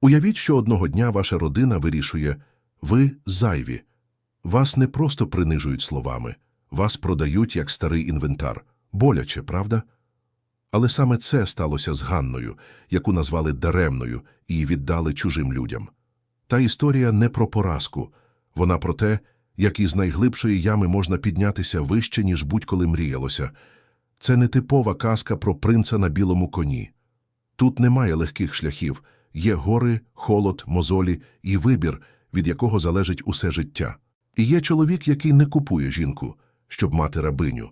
Уявіть, що одного дня ваша родина вирішує ви зайві. Вас не просто принижують словами, вас продають як старий інвентар. Боляче, правда? Але саме це сталося з Ганною, яку назвали даремною і віддали чужим людям. Та історія не про поразку, вона про те, як із найглибшої ями можна піднятися вище, ніж будь-коли мріялося. Це не типова казка про принца на білому коні. Тут немає легких шляхів, є гори, холод, мозолі і вибір, від якого залежить усе життя. І є чоловік, який не купує жінку, щоб мати рабиню,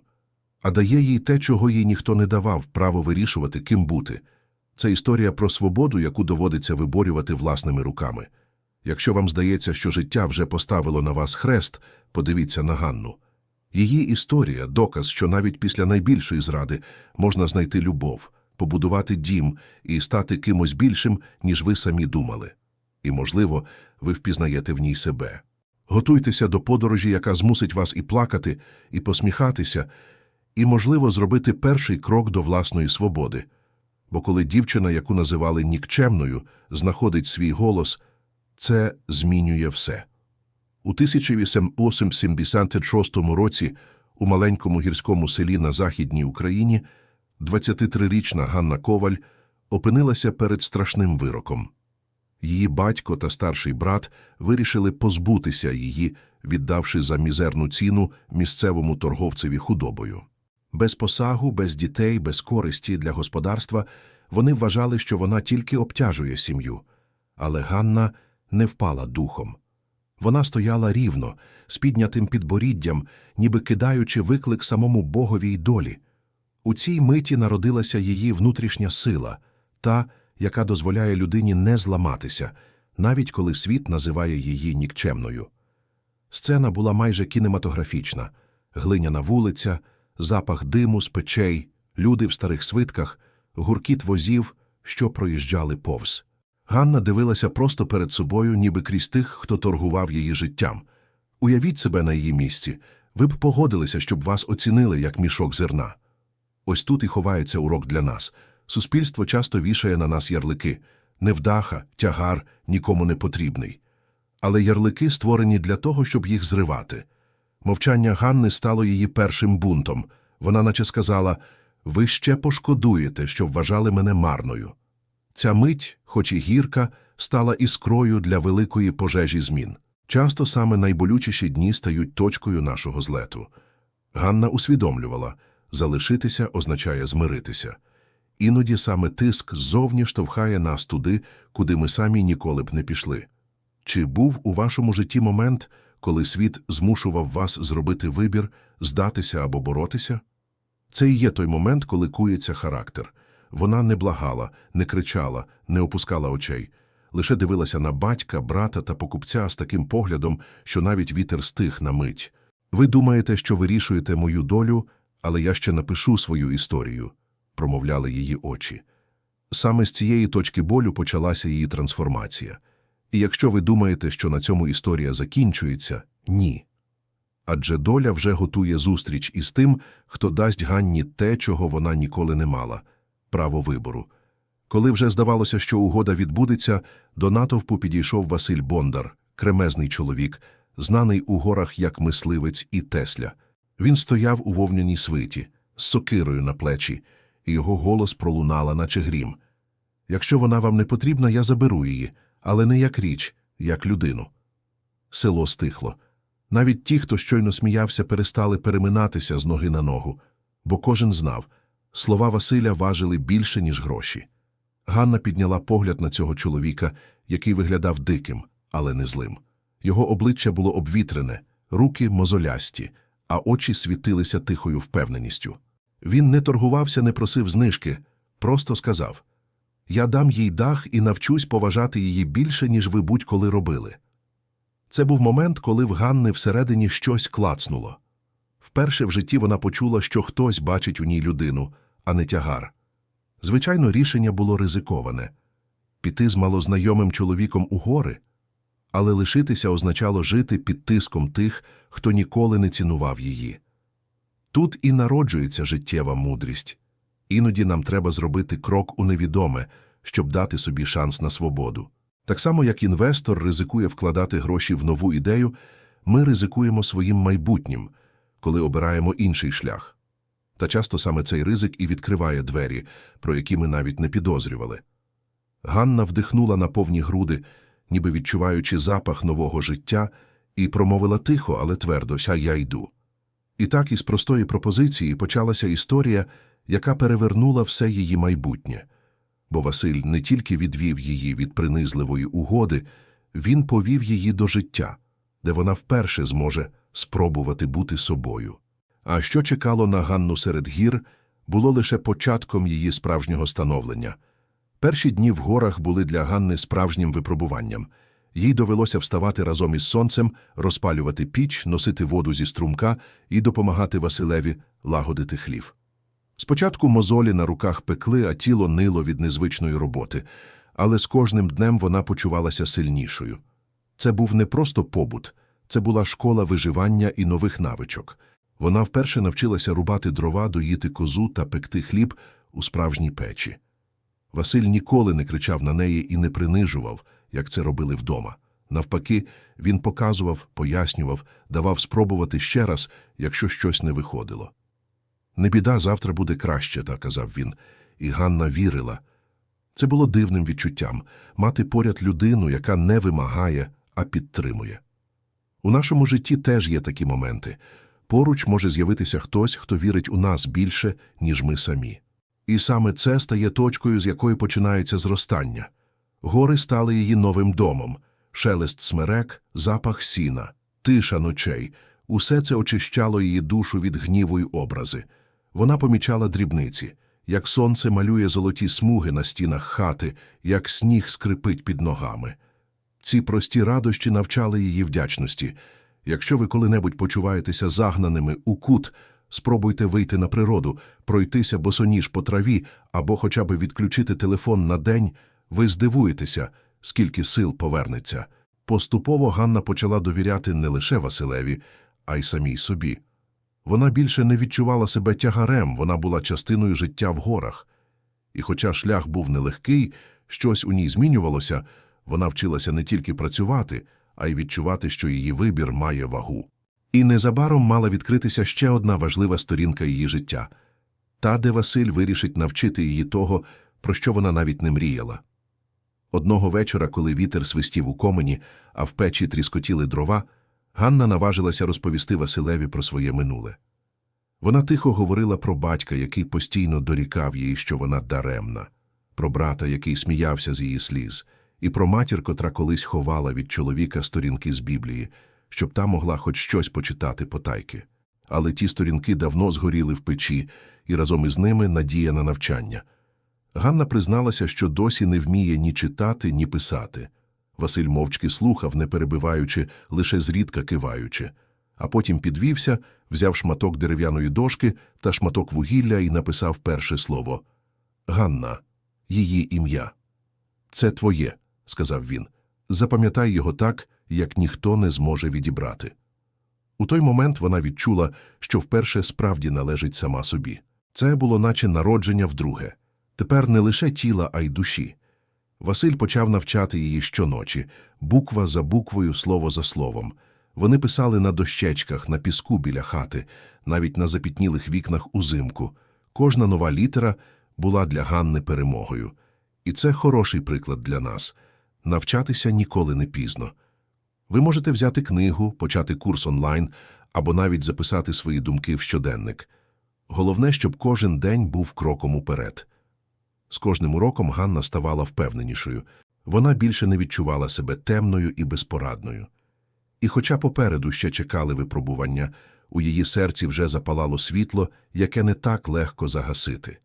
а дає їй те, чого їй ніхто не давав, право вирішувати, ким бути. Це історія про свободу, яку доводиться виборювати власними руками. Якщо вам здається, що життя вже поставило на вас хрест, подивіться на Ганну. Її історія – доказ, що навіть після найбільшої зради можна знайти любов, побудувати дім і стати кимось більшим, ніж ви самі думали. І, можливо, ви впізнаєте в ній себе. Готуйтеся до подорожі, яка змусить вас і плакати, і посміхатися, і, можливо, зробити перший крок до власної свободи. Бо коли дівчина, яку називали нікчемною, знаходить свій голос, це змінює все. У 1876 році у маленькому гірському селі на Західній Україні 23-річна Ганна Коваль опинилася перед страшним вироком. Її батько та старший брат вирішили позбутися її, віддавши за мізерну ціну місцевому торговцеві худобою. Без посагу, без дітей, без користі для господарства вони вважали, що вона тільки обтяжує сім'ю. Але Ганна не впала духом. Вона стояла рівно, з піднятим підборіддям, ніби кидаючи виклик самому Богові й долі. У цій миті народилася її внутрішня сила, та, яка дозволяє людині не зламатися, навіть коли світ називає її нікчемною. Сцена була майже кінематографічна глиняна вулиця, запах диму з печей, люди в старих свитках, гуркіт возів, що проїжджали повз. Ганна дивилася просто перед собою, ніби крізь тих, хто торгував її життям. Уявіть себе на її місці, ви б погодилися, щоб вас оцінили як мішок зерна. Ось тут і ховається урок для нас. Суспільство часто вішає на нас ярлики невдаха, тягар, нікому не потрібний. Але ярлики створені для того, щоб їх зривати. Мовчання Ганни стало її першим бунтом. Вона наче сказала ви ще пошкодуєте, що вважали мене марною. Ця мить, хоч і гірка, стала іскрою для великої пожежі змін. Часто саме найболючіші дні стають точкою нашого злету. Ганна усвідомлювала залишитися означає змиритися. Іноді саме тиск ззовні штовхає нас туди, куди ми самі ніколи б не пішли. Чи був у вашому житті момент, коли світ змушував вас зробити вибір, здатися або боротися? Це і є той момент, коли кується характер. Вона не благала, не кричала, не опускала очей, лише дивилася на батька, брата та покупця з таким поглядом, що навіть вітер стих на мить. Ви думаєте, що вирішуєте мою долю, але я ще напишу свою історію, промовляли її очі. Саме з цієї точки болю почалася її трансформація. І якщо ви думаєте, що на цьому історія закінчується, ні. Адже доля вже готує зустріч із тим, хто дасть Ганні те, чого вона ніколи не мала право вибору. Коли вже здавалося, що угода відбудеться, до натовпу підійшов Василь Бондар, кремезний чоловік, знаний у горах як мисливець і Тесля. Він стояв у вовняній свиті, з сокирою на плечі, і його голос пролунала, наче грім. Якщо вона вам не потрібна, я заберу її, але не як річ, як людину. Село стихло. Навіть ті, хто щойно сміявся, перестали переминатися з ноги на ногу, бо кожен знав, слова Василя важили більше, ніж гроші. Ганна підняла погляд на цього чоловіка, який виглядав диким, але не злим. Його обличчя було обвітрене, руки мозолясті, а очі світилися тихою впевненістю. Він не торгувався, не просив знижки, просто сказав Я дам їй дах і навчусь поважати її більше, ніж ви будь-коли робили. Це був момент, коли в Ганни всередині щось клацнуло. Вперше в житті вона почула, що хтось бачить у ній людину, а не тягар. Звичайно, рішення було ризиковане піти з малознайомим чоловіком у гори, але лишитися означало жити під тиском тих, хто ніколи не цінував її. Тут і народжується життєва мудрість. Іноді нам треба зробити крок у невідоме, щоб дати собі шанс на свободу. Так само, як інвестор ризикує вкладати гроші в нову ідею, ми ризикуємо своїм майбутнім, коли обираємо інший шлях. Та часто саме цей ризик і відкриває двері, про які ми навіть не підозрювали. Ганна вдихнула на повні груди, ніби відчуваючи запах нового життя, і промовила тихо, але твердо «Ся я йду». І так із простої пропозиції почалася історія, яка перевернула все її майбутнє. Бо Василь не тільки відвів її від принизливої угоди, він повів її до життя, де вона вперше зможе спробувати бути собою. А що чекало на Ганну серед гір, було лише початком її справжнього становлення. Перші дні в горах були для Ганни справжнім випробуванням. Їй довелося вставати разом із сонцем, розпалювати піч, носити воду зі струмка і допомагати Василеві лагодити хлів. Спочатку мозолі на руках пекли, а тіло нило від незвичної роботи, але з кожним днем вона почувалася сильнішою. Це був не просто побут, це була школа виживання і нових навичок. Вона вперше навчилася рубати дрова, доїти козу та пекти хліб у справжній печі. Василь ніколи не кричав на неї і не принижував, як це робили вдома. Навпаки, він показував, пояснював, давав спробувати ще раз, якщо щось не виходило. Не біда, завтра буде краще, так казав він, і Ганна вірила. Це було дивним відчуттям мати поряд людину, яка не вимагає, а підтримує. У нашому житті теж є такі моменти. Поруч може з'явитися хтось, хто вірить у нас більше, ніж ми самі. І саме це стає точкою, з якої починається зростання. Гори стали її новим домом, шелест смерек, запах сіна, тиша ночей. Усе це очищало її душу від гніву й образи. Вона помічала дрібниці, як сонце малює золоті смуги на стінах хати, як сніг скрипить під ногами. Ці прості радощі навчали її вдячності. Якщо ви коли-небудь почуваєтеся загнаними у кут, спробуйте вийти на природу, пройтися босоніж по траві або хоча б відключити телефон на день, ви здивуєтеся, скільки сил повернеться. Поступово Ганна почала довіряти не лише Василеві, а й самій собі. Вона більше не відчувала себе тягарем, вона була частиною життя в горах. І хоча шлях був нелегкий, щось у ній змінювалося, вона вчилася не тільки працювати, а й відчувати, що її вибір має вагу. І незабаром мала відкритися ще одна важлива сторінка її життя та, де Василь вирішить навчити її того, про що вона навіть не мріяла. Одного вечора, коли вітер свистів у комені, а в печі тріскотіли дрова, Ганна наважилася розповісти Василеві про своє минуле. Вона тихо говорила про батька, який постійно дорікав їй, що вона даремна, про брата, який сміявся з її сліз, і про матір, котра колись ховала від чоловіка сторінки з Біблії, щоб та могла хоч щось почитати потайки. Але ті сторінки давно згоріли в печі, і разом із ними надія на навчання. Ганна призналася, що досі не вміє ні читати, ні писати. Василь мовчки слухав, не перебиваючи, лише зрідка киваючи, а потім підвівся, взяв шматок дерев'яної дошки та шматок вугілля і написав перше слово Ганна, її ім'я. Це твоє, сказав він. Запам'ятай його так, як ніхто не зможе відібрати. У той момент вона відчула, що вперше справді належить сама собі. Це було наче народження вдруге. Тепер не лише тіла, а й душі. Василь почав навчати її щоночі, буква за буквою, слово за словом. Вони писали на дощечках, на піску біля хати, навіть на запітнілих вікнах узимку. Кожна нова літера була для Ганни перемогою. І це хороший приклад для нас. Навчатися ніколи не пізно. Ви можете взяти книгу, почати курс онлайн або навіть записати свої думки в щоденник. Головне, щоб кожен день був кроком уперед. З кожним уроком Ганна ставала впевненішою. Вона більше не відчувала себе темною і безпорадною. І хоча попереду ще чекали випробування, у її серці вже запалало світло, яке не так легко загасити.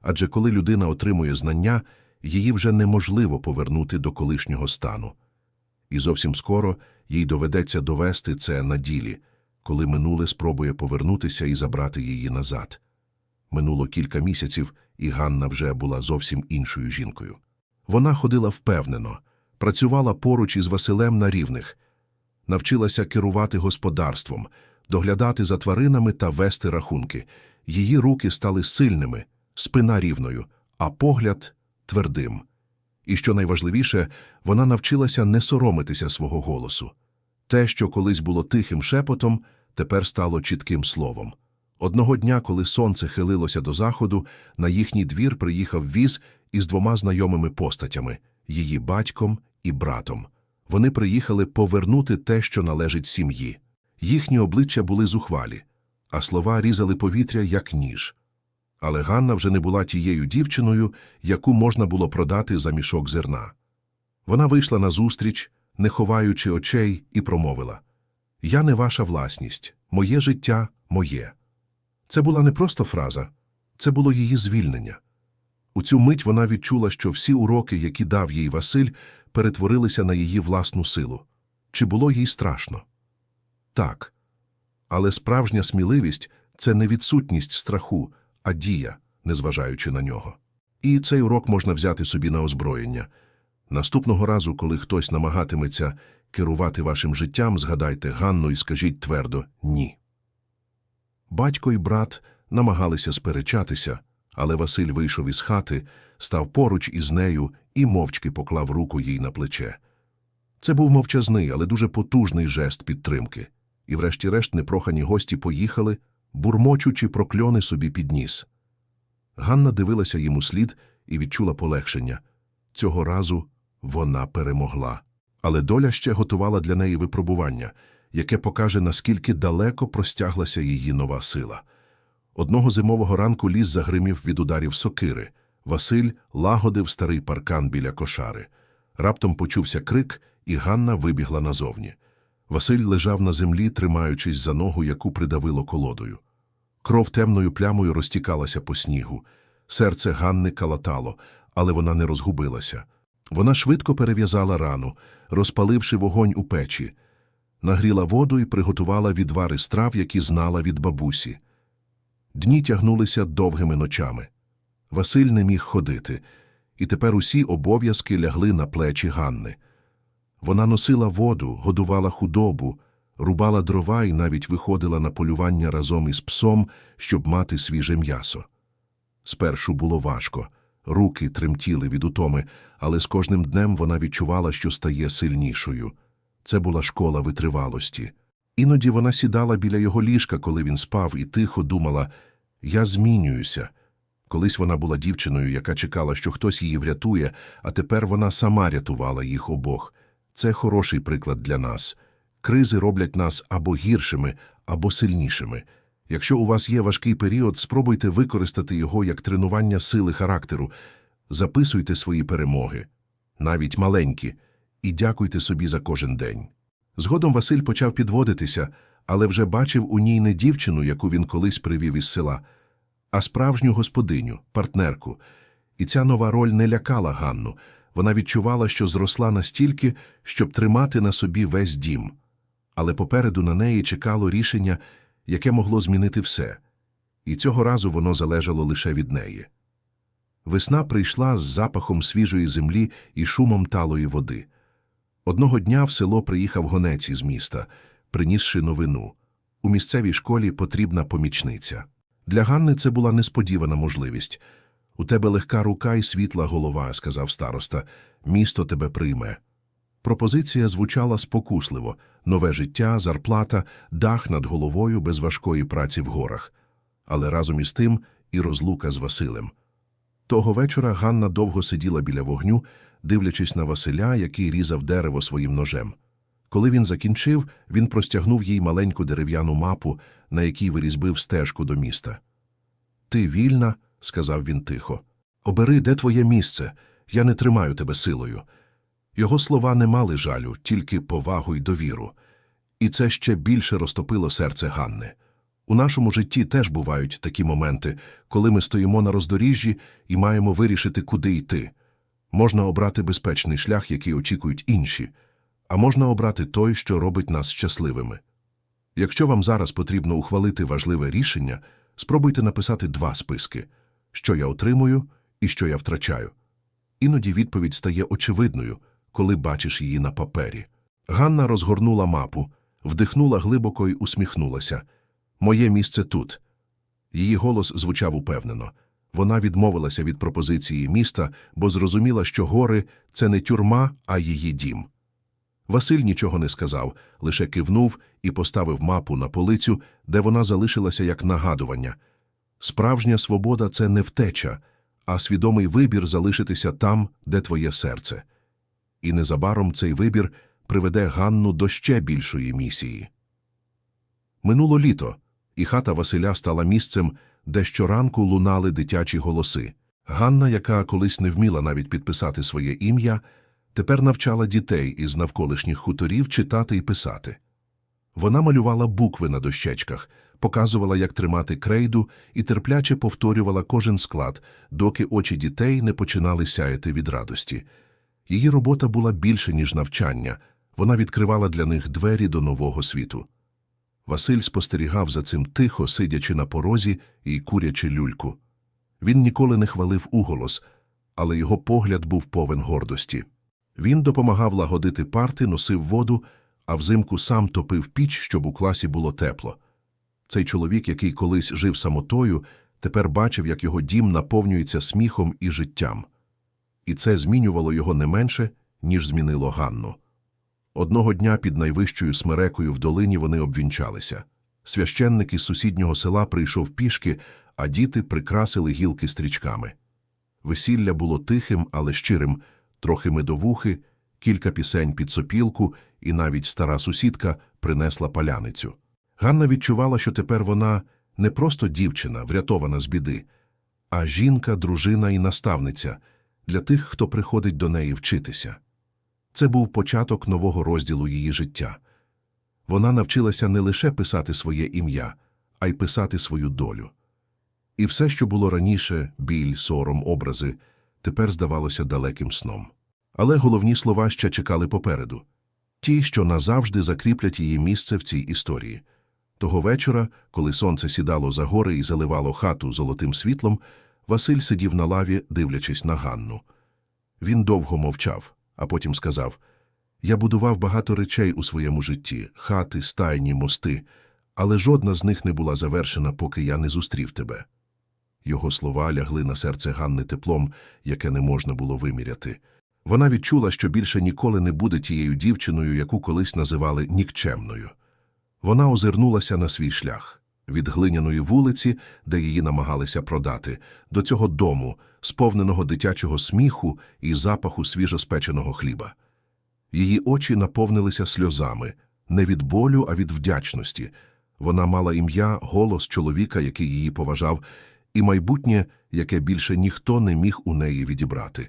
Адже коли людина отримує знання, її вже неможливо повернути до колишнього стану. І зовсім скоро їй доведеться довести це на ділі, коли минуле спробує повернутися і забрати її назад. Минуло кілька місяців, і Ганна вже була зовсім іншою жінкою. Вона ходила впевнено, працювала поруч із Василем на рівних, навчилася керувати господарством, доглядати за тваринами та вести рахунки. Її руки стали сильними, спина рівною, а погляд твердим. І що найважливіше, вона навчилася не соромитися свого голосу. Те, що колись було тихим шепотом, тепер стало чітким словом. Одного дня, коли сонце хилилося до заходу, на їхній двір приїхав віз із двома знайомими постатями її батьком і братом. Вони приїхали повернути те, що належить сім'ї. Їхні обличчя були зухвалі, а слова різали повітря, як ніж. Але Ганна вже не була тією дівчиною, яку можна було продати за мішок зерна. Вона вийшла назустріч, не ховаючи очей, і промовила Я не ваша власність, моє життя моє. Це була не просто фраза, це було її звільнення. У цю мить вона відчула, що всі уроки, які дав їй Василь, перетворилися на її власну силу. Чи було їй страшно? Так. Але справжня сміливість це не відсутність страху, а дія, незважаючи на нього. І цей урок можна взяти собі на озброєння. Наступного разу, коли хтось намагатиметься керувати вашим життям, згадайте Ганну і скажіть твердо ні. Батько і брат намагалися сперечатися, але Василь вийшов із хати, став поруч із нею і мовчки поклав руку їй на плече. Це був мовчазний, але дуже потужний жест підтримки. І врешті-решт непрохані гості поїхали, бурмочучи прокльони собі під ніс. Ганна дивилася йому слід і відчула полегшення. Цього разу вона перемогла. Але доля ще готувала для неї випробування, яке покаже, наскільки далеко простяглася її нова сила. Одного зимового ранку ліс загримів від ударів сокири. Василь лагодив старий паркан біля кошари. Раптом почувся крик, і Ганна вибігла назовні. Василь лежав на землі, тримаючись за ногу, яку придавило колодою. Кров темною плямою розтікалася по снігу. Серце Ганни калатало, але вона не розгубилася. Вона швидко перев'язала рану, розпаливши вогонь у печі, нагріла воду і приготувала відвари страв, які знала від бабусі. Дні тягнулися довгими ночами. Василь не міг ходити, і тепер усі обов'язки лягли на плечі Ганни. Вона носила воду, годувала худобу, рубала дрова і навіть виходила на полювання разом із псом, щоб мати свіже м'ясо. Спершу було важко, руки тремтіли від утоми, але з кожним днем вона відчувала, що стає сильнішою. Це була школа витривалості. Іноді вона сідала біля його ліжка, коли він спав, і тихо думала Я змінююся. Колись вона була дівчиною, яка чекала, що хтось її врятує, а тепер вона сама рятувала їх обох. Це хороший приклад для нас. Кризи роблять нас або гіршими, або сильнішими. Якщо у вас є важкий період, спробуйте використати його як тренування сили характеру. Записуйте свої перемоги, навіть маленькі, і дякуйте собі за кожен день. Згодом Василь почав підводитися, але вже бачив у ній не дівчину, яку він колись привів із села, а справжню господиню, партнерку. І ця нова роль не лякала Ганну. Вона відчувала, що зросла настільки, щоб тримати на собі весь дім. Але попереду на неї чекало рішення, яке могло змінити все. І цього разу воно залежало лише від неї. Весна прийшла з запахом свіжої землі і шумом талої води. Одного дня в село приїхав гонець із міста, принісши новину. У місцевій школі потрібна помічниця. Для Ганни це була несподівана можливість. У тебе легка рука і світла голова, сказав староста. Місто тебе прийме. Пропозиція звучала спокусливо нове життя, зарплата, дах над головою без важкої праці в горах. Але разом із тим і розлука з Василем. Того вечора Ганна довго сиділа біля вогню, дивлячись на Василя, який різав дерево своїм ножем. Коли він закінчив, він простягнув їй маленьку дерев'яну мапу, на якій вирізбив стежку до міста. Ти вільна, сказав він тихо. Обери, де твоє місце. Я не тримаю тебе силою. Його слова не мали жалю, тільки повагу й довіру. І це ще більше розтопило серце Ганни. У нашому житті теж бувають такі моменти, коли ми стоїмо на роздоріжжі і маємо вирішити, куди йти. Можна обрати безпечний шлях, який очікують інші, а можна обрати той, що робить нас щасливими. Якщо вам зараз потрібно ухвалити важливе рішення, спробуйте написати два списки що я отримую і що я втрачаю. Іноді відповідь стає очевидною, коли бачиш її на папері. Ганна розгорнула мапу, вдихнула глибоко й усміхнулася. Моє місце тут. Її голос звучав упевнено. Вона відмовилася від пропозиції міста, бо зрозуміла, що гори це не тюрма, а її дім. Василь нічого не сказав, лише кивнув і поставив мапу на полицю, де вона залишилася як нагадування. Справжня свобода це не втеча, а свідомий вибір залишитися там, де твоє серце. І незабаром цей вибір приведе Ганну до ще більшої місії. Минуло літо, і хата Василя стала місцем, де щоранку лунали дитячі голоси. Ганна, яка колись не вміла навіть підписати своє ім'я, тепер навчала дітей із навколишніх хуторів читати і писати. Вона малювала букви на дощечках, показувала, як тримати крейду, і терпляче повторювала кожен склад, доки очі дітей не починали сяяти від радості. Її робота була більше, ніж навчання, вона відкривала для них двері до нового світу. Василь спостерігав за цим тихо, сидячи на порозі і курячи люльку. Він ніколи не хвалив уголос, але його погляд був повен гордості. Він допомагав лагодити парти, носив воду, а взимку сам топив піч, щоб у класі було тепло. Цей чоловік, який колись жив самотою, тепер бачив, як його дім наповнюється сміхом і життям. І це змінювало його не менше, ніж змінило Ганну. Одного дня під найвищою смерекою в долині вони обвінчалися. Священник із сусіднього села прийшов пішки, а діти прикрасили гілки стрічками. Весілля було тихим, але щирим, трохи медовухи, кілька пісень під сопілку, і навіть стара сусідка принесла паляницю. Ганна відчувала, що тепер вона не просто дівчина, врятована з біди, а жінка, дружина і наставниця для тих, хто приходить до неї вчитися. Це був початок нового розділу її життя. Вона навчилася не лише писати своє ім'я, а й писати свою долю. І все, що було раніше біль, сором, образи, тепер здавалося далеким сном. Але головні слова ще чекали попереду ті, що назавжди закріплять її місце в цій історії. Того вечора, коли сонце сідало за гори і заливало хату золотим світлом, Василь сидів на лаві, дивлячись на Ганну. Він довго мовчав, а потім сказав Я будував багато речей у своєму житті хати, стайні, мости, але жодна з них не була завершена, поки я не зустрів тебе. Його слова лягли на серце Ганни теплом, яке не можна було виміряти. Вона відчула, що більше ніколи не буде тією дівчиною, яку колись називали нікчемною. Вона озирнулася на свій шлях від глиняної вулиці, де її намагалися продати, до цього дому, сповненого дитячого сміху і запаху свіжоспеченого хліба. Її очі наповнилися сльозами не від болю, а від вдячності. Вона мала ім'я, голос чоловіка, який її поважав, і майбутнє, яке більше ніхто не міг у неї відібрати.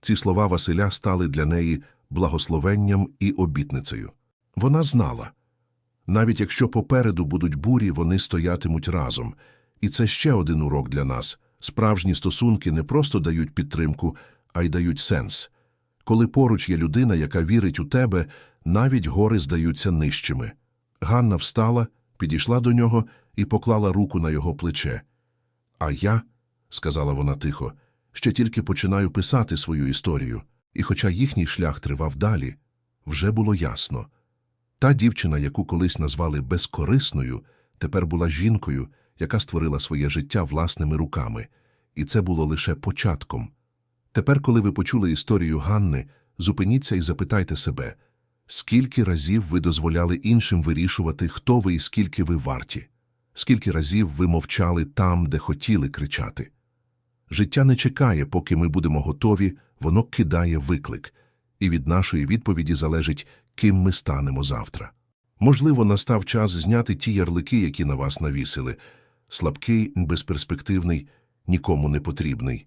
Ці слова Василя стали для неї благословенням і обітницею. Вона знала. Навіть якщо попереду будуть бурі, вони стоятимуть разом. І це ще один урок для нас. Справжні стосунки не просто дають підтримку, а й дають сенс. Коли поруч є людина, яка вірить у тебе, навіть гори здаються нижчими. Ганна встала, підійшла до нього і поклала руку на його плече. А я, сказала вона тихо, ще тільки починаю писати свою історію, і хоча їхній шлях тривав далі, вже було ясно. Та дівчина, яку колись назвали безкорисною, тепер була жінкою, яка створила своє життя власними руками, і це було лише початком. Тепер, коли ви почули історію Ганни, зупиніться і запитайте себе, скільки разів ви дозволяли іншим вирішувати, хто ви і скільки ви варті, скільки разів ви мовчали там, де хотіли кричати. Життя не чекає, поки ми будемо готові, воно кидає виклик, і від нашої відповіді залежить, ким ми станемо завтра. Можливо, настав час зняти ті ярлики, які на вас навісили слабкий, безперспективний, нікому не потрібний.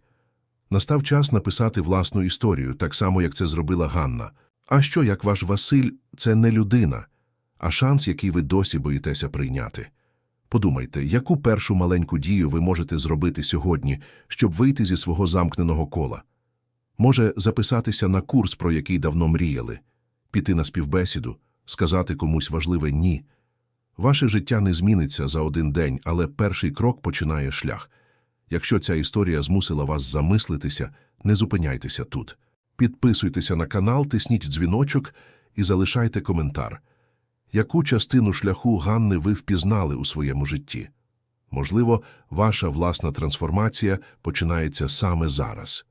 Настав час написати власну історію, так само, як це зробила Ганна. А що, як ваш Василь, це не людина, а шанс, який ви досі боїтеся прийняти. Подумайте, яку першу маленьку дію ви можете зробити сьогодні, щоб вийти зі свого замкненого кола? Може, записатися на курс, про який давно мріяли, піти на співбесіду, сказати комусь важливе ні. Ваше життя не зміниться за один день, але перший крок починає шлях. Якщо ця історія змусила вас замислитися, не зупиняйтеся тут. Підписуйтеся на канал, тисніть дзвіночок і залишайте коментар. Яку частину шляху Ганни ви впізнали у своєму житті? Можливо, ваша власна трансформація починається саме зараз.